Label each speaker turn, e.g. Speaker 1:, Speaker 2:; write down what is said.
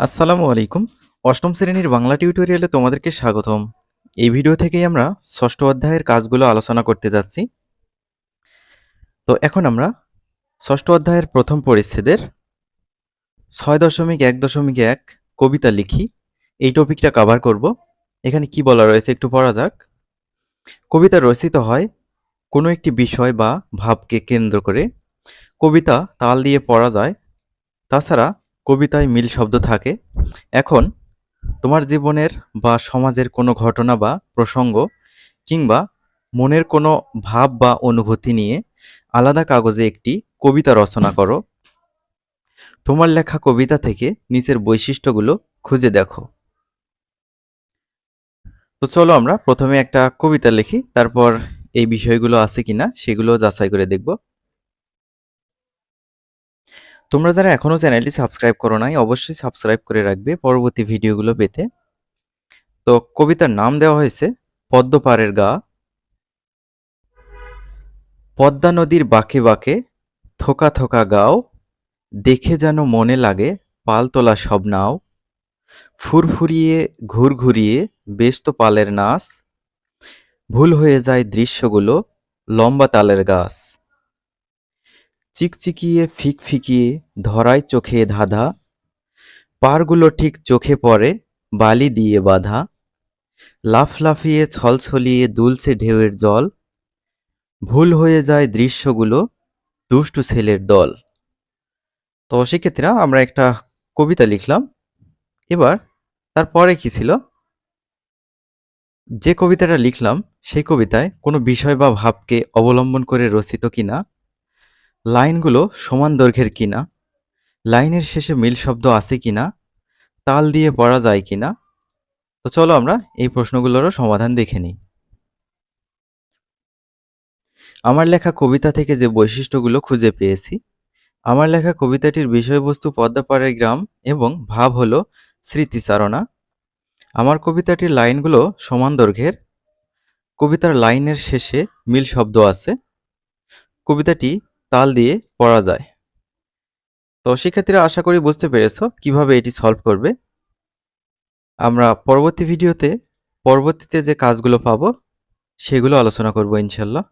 Speaker 1: আসসালামু আলাইকুম। অষ্টম শ্রেণির বাংলা টিউটোরিয়ালে তোমাদেরকে স্বাগতম। এই ভিডিও থেকেই আমরা ষষ্ঠ অধ্যায়ের কাজগুলো আলোচনা করতে যাচ্ছি। তো এখন আমরা ষষ্ঠ অধ্যায়ের প্রথম পরিচ্ছেদের ছয় দশমিক এক দশমিক এক কবিতা লিখি। এই টপিকটা কভার করব। এখানে কি বলা রয়েছে একটু পড়া যাক। কবিতা রচিত হয় কোনো একটি বিষয় বা ভাবকে কেন্দ্র করে। কবিতা তাল দিয়ে পড়া যায়। তাছাড়া কবিতায় মিল শব্দ থাকে। এখন তোমার জীবনের বা সমাজের কোনো ঘটনা বা প্রসঙ্গ কিংবা মনের কোনো ভাব বা অনুভূতি নিয়ে আলাদা কাগজে একটি কবিতা রচনা করো। তোমার লেখা কবিতা থেকে নিচের বৈশিষ্ট্যগুলো খুঁজে দেখো। তো চলো আমরা প্রথমে একটা কবিতা লিখি, তারপর এই বিষয়গুলো আছে কিনা সেগুলো যাচাই করে দেখব। তোমরা যারা এখনও চ্যানেলটি সাবস্ক্রাইব করো নাই, অবশ্যই সাবস্ক্রাইব করে রাখবে পরবর্তী ভিডিওগুলো পেতে। তো কবিতার নাম দেওয়া হয়েছে পদ্মপাড়ের গা। পদ্মা নদীর বাঁকে বাঁকে থোকা থোকা গাও, দেখে যেন মনে লাগে পালতোলা সব নাও। ফুরফুরিয়ে, ঘুরঘুরিয়ে বেশ তো পালের নাচ। ভুল হয়ে যায় দৃশ্যগুলো, লম্বা তালের গাছ। চিকচিকিয়ে ফিকফিকিয়ে ধরায় চোখে ধাঁধা, পারগুলো ঠিক চোখে পড়ে, বালি দিয়ে বাঁধা লাফলাফিয়ে ছলছলিয়ে দুলছে ঢেউয়ের জল, ভুল হয়ে যায় দৃশ্যগুলো, দুষ্টু ছেলের দল। তো সেক্ষেত্রে আমরা একটা কবিতা লিখলাম। এবার তারপরে কি ছিল? যে কবিতাটা লিখলাম, সেই কবিতায় কোনো বিষয় বা ভাবকে অবলম্বন করে রচিত কিনা লাইনগুলো সমান দৈর্ঘ্যের কিনা? লাইনের শেষে মিল শব্দ আছে কিনা? তাল দিয়ে পড়া যায় কিনা? তো চলো আমরা এই প্রশ্নগুলোরও সমাধান দেখে নিই। আমার লেখা কবিতা থেকে যে বৈশিষ্ট্যগুলো খুঁজে পেয়েছি, আমার লেখা কবিতাটির বিষয়বস্তু পদ্মাপাড়ের গ্রাম এবং ভাব হলো স্মৃতিচারণা। আমার কবিতাটির লাইনগুলো সমান দৈর্ঘ্যের। কবিতার লাইনের শেষে মিল শব্দ আছে। কবিতাটি তাল দিয়ে পড়া যায়। তো শিক্ষার্থীরা আশা করি বুঝতে পেরেছ কীভাবে এটি সলভ করবে। আমরা পরবর্তী ভিডিওতে পরবর্তীতে যে কাজগুলো পাবো, সেগুলো আলোচনা করব ইনশাল্লাহ।